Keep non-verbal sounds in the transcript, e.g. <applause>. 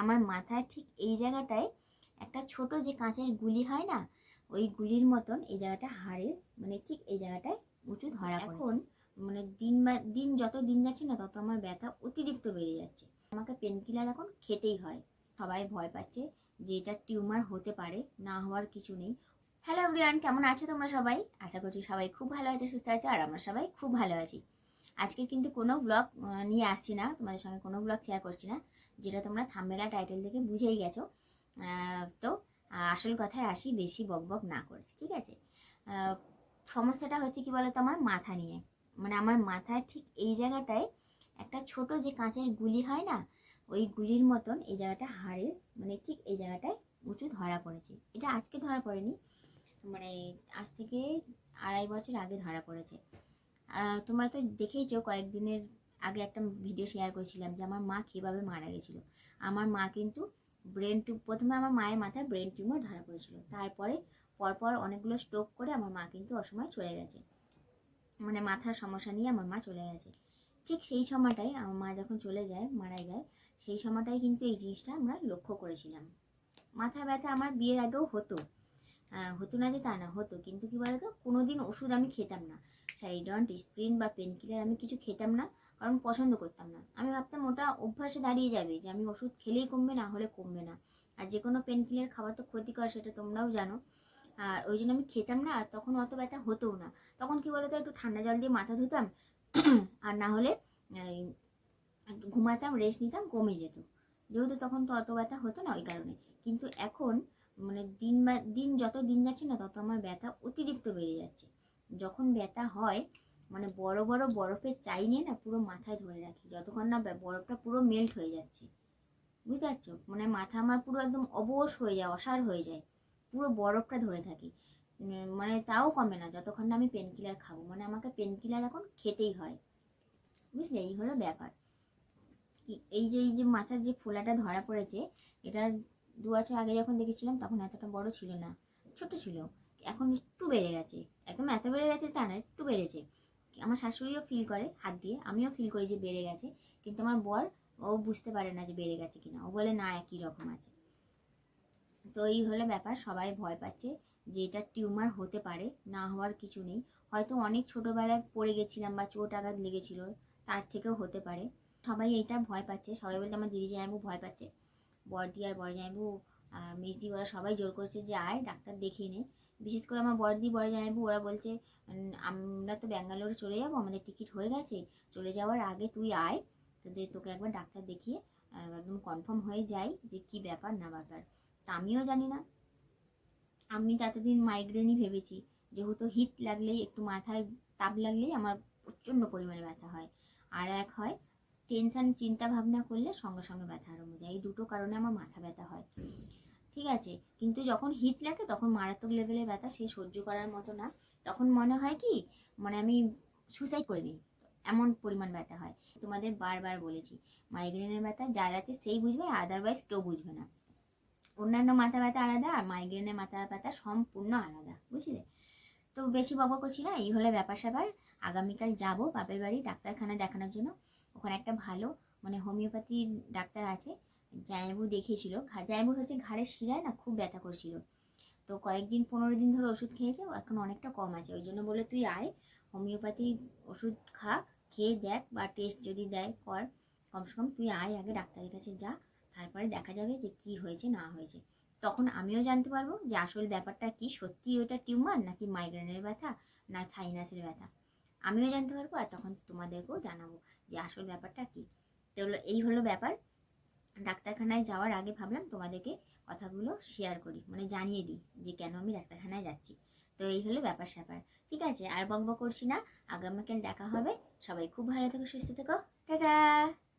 আমার মাথার ঠিক এই জায়গাটায় একটা ছোট যে কাঁচের গুলি হয় না ওই গুলির মতন এই জায়গাটা হাড়ের মানে ঠিক এই জায়গাটায় উঁচু ধরা এখন মানে দিন বা দিন যত দিন যাচ্ছে না তত আমার ব্যথা অতিরিক্ত বেড়ে যাচ্ছে। আমাকে পেনকিলার এখন খেতেই হয়। সবাই ভয় পাচ্ছে যে এটা টিউমার হতে পারে না হওয়ার কিছু নেই। হ্যালো এভরিওয়ান কেমন আছো তোমরা সবাই? আশা করছি সবাই খুব ভালো আছে সুস্থ আছে আর আমরা সবাই খুব ভালো আছি। আজকে কিন্তু কোনো ব্লগ নিয়ে আসছি না তোমাদের সঙ্গে কোনো ব্লগ শেয়ার করছি না। যেটা তোমরা থাম্বেলা টাইটেল থেকে বুঝেই গেছো। তো, আসল কথায় আসি, বেশি বকবক না করে, ঠিক আছে? সমস্যাটা হচ্ছে কি বলতো আমার মাথা নিয়ে। মানে আমার মাথায় ঠিক এই জায়গাটায় একটা ছোট যে কাঁচের গুলি হয় না, ওই গুলির মতন এই জায়গাটা হাড়ের মানে ঠিক এই জায়গাটায় উঁচু ধরা পড়েছে। এটা আজকে ধরা পড়েনি মানে আজ থেকে আড়াই বছর আগে ধরা পড়েছে। তোমরা তো দেখেইছো কয়েকদিনের আগে একটা ভিডিও শেয়ার করেছিলাম যে আমার মা কীভাবে মারা গেছিল। আমার মা কিন্তু ব্রেন টিউব প্রথমে আমার মায়ের মাথায় ব্রেন টিউমার ধরা পড়েছিল। তারপরে পরপর অনেকগুলো স্ট্রোক করে আমার মা কিন্তু অসময় চলে গেছে। মানে মাথার সমস্যা নিয়ে আমার মা চলে গেছে। ঠিক সেই সময়টাই আমার মা যখন চলে যায়, মারা যায়, সেই সময়টাই কিন্তু এই জিনিসটা আমরা লক্ষ্য করেছিলাম। মাথার ব্যথা আমার বিয়ের আগেও হতো। হতো না যে তা না, হতো। কিন্তু কি বলতো? কোনো দিন ওষুধ আমি খেতাম না। সাইডন্ট স্প্রিন বা পেনকিলার আমি কিছু খেতাম না। কারণ পছন্দ করতাম না। আমি ভাবতাম ওটা অভ্যাসে দাঁড়িয়ে যাবে যে আমি ওষুধ খেলেই কমবে, না হলে কমবে না। আর যে কোনো পেনকিলার খাওয়া তো ক্ষতিকর, সেটা তোমরাও জানো। আর ওই জন্য আমি খেতাম না, আর তখন অত ব্যথা হতোও না। তখন কি বলতো, একটু ঠান্ডা জল দিয়ে মাথা ধুতাম, <clears throat> আর না হলে একটু ঘুমাতাম রেস্ট নিতাম, কমে যেত। যেহেতু তখন তো অত ব্যথা হতো না ওই কারণে। কিন্তু এখন মানে দিন বা, দিন যত দিন যাচ্ছে না, তত আমার ব্যথা অতিরিক্ত বেড়ে যাচ্ছে। যখন ব্যথা হয় মানে বড় বড় বরফের চাই নিয়ে না পুরো মাথায় ধরে রাখি। যতক্ষণ না বরফটা পুরো মেল্ট হয়ে যাচ্ছে। বুঝতে পারছ? মানে মাথা আমার পুরো একদম অবশ হয়ে যায়, অসার হয়ে যায়। পুরো বরফটা ধরে থাকি। মানে তাও কমে না, যতক্ষণ না আমি পেনকিলার খাব। মানে আমাকে পেনকিলার এখন খেতেই হয়। বুঝলে? এই হলো ব্যাপার। এই যে এই যে মাথার যে ফোলাটা ধরা পড়েছে, এটা দু বছর আগে যখন দেখেছিলাম, তখন এতটা বড় ছিল না। ছোট ছিল। এখন একটু বেড়ে গেছে। একদম এত বেড়ে গেছে তা না, একটু বেড়েছে। আমার শাশুড়িও ফিল করে হাত দিয়ে, আমিও ফিল করি যে বেড়ে গেছে, কিন্তু আমার বর, ও বুঝতে পারে না যে বেড়ে গেছে কিনা। ও বলে, না, একই রকম আছে। তো এই হলো ব্যাপার, সবাই ভয় পাচ্ছে যে এটা টিউমার হতে পারে, না হওয়ার কিছু নেই। হয়তো অনেক ছোটোবেলায় পড়ে গেছিলাম বা চোট আঘাত লেগেছিল, তার থেকেও হতে পারে। সবাই এইটা ভয় পাচ্ছে, সবাই বলছে, আমার দিদি জামাইবু ভয় পাচ্ছে। বড়দি আর বর জামাইবু মেজদি ওরা সবাই জোর করছে যে আয়, ডাক্তার দেখিয়ে নে। বিশেষ করে আমার বড়দি, বড় জামাইবু, ওরা বলছে আমরা তো ব্যাঙ্গালোরে চলে যাব, আমাদের টিকিট হয়ে গেছে, চলে যাওয়ার আগে তুই আয়। তোদের তোকে একবার ডাক্তার দেখিয়ে একদম কনফার্ম হয়ে যাই যে কি ব্যাপার না ব্যাপার। তা আমিও জানি না। আমি তো এতদিন মাইগ্রেনই ভেবেছি, যেহেতু হিট লাগলেই, একটু মাথায় তাপ লাগলেই আমার প্রচণ্ড পরিমাণে ব্যথা হয়। আর এক হয় টেনশন চিন্তা ভাবনা করলে সঙ্গে সঙ্গে ব্যথা আরম্ভ যায়। এই দুটো কারণে আমার মাথা ব্যথা হয়। ঠিক আছে? কিন্তু যখন হিট লাগে, তখন মারাত্মক লেভেলের ব্যথা সে সহ্য করার মতো না। তখন মনে হয় কি মানে আমি সুসাইড করে নিই। এমন পরিমাণ ব্যথা হয়। তোমাদের বারবার বলেছি মাইগ্রেনের ব্যথা যার আছে সেই বুঝবে আদারওয়াইজ কেউ বুঝবে না। অন্যান্য মাথা ব্যথা আলাদা, আর মাইগ্রেনের মাথা ব্যথা সম্পূর্ণ আলাদা। বুঝলে? তো বেশি বকবক করছি না, এই হলে ব্যাপার স্যাপার আগামীকাল যাব বাপের বাড়ি, ডাক্তারখানা দেখানোর জন্য। ওখানে একটা ভালো মানে হোমিওপ্যাথি ডাক্তার আছে জায়বু দেখিয়েছিল। জায়বুর হচ্ছে ঘাড়ের শিরায় না খুব ব্যথা করছিল। তো কয়েকদিন, পনেরো দিন ধরে ওষুধ খেয়েছে, এখন অনেকটা কম আছে। ওই জন্য বলে তুই আয়, হোমিওপ্যাথি ওষুধ খা, খেয়ে দেখ বা টেস্ট যদি দেয়, কর। কমসে কম তুই আয় আগে ডাক্তারের কাছে যা, তারপরে দেখা যাবে যে কি হয়েছে, না হয়েছে। তখন আমিও জানতে পারব যে আসল ব্যাপারটা কি সত্যি ওটা টিউমার নাকি মাইগ্রেনের ব্যথা, না সাইনাসের ব্যথা। আমিও জানতে পারব আর তখন তোমাদেরকেও জানাব। যে আসল ব্যাপারটা কি? তো হলো, এই হলো ব্যাপার। ডাক্তারখানায় যাওয়ার আগে ভাবলাম তোমাদেরকে কথাগুলো শেয়ার করি মানে জানিয়ে দিই যে কেন আমি ডাক্তারখানায় যাচ্ছি। তো এই হলো ব্যাপার স্যাপার, ঠিক আছে? আর বকবক করছি না। আগামীকাল দেখা হবে। সবাই খুব ভালো থেকো, সুস্থ থেকো। টাটা!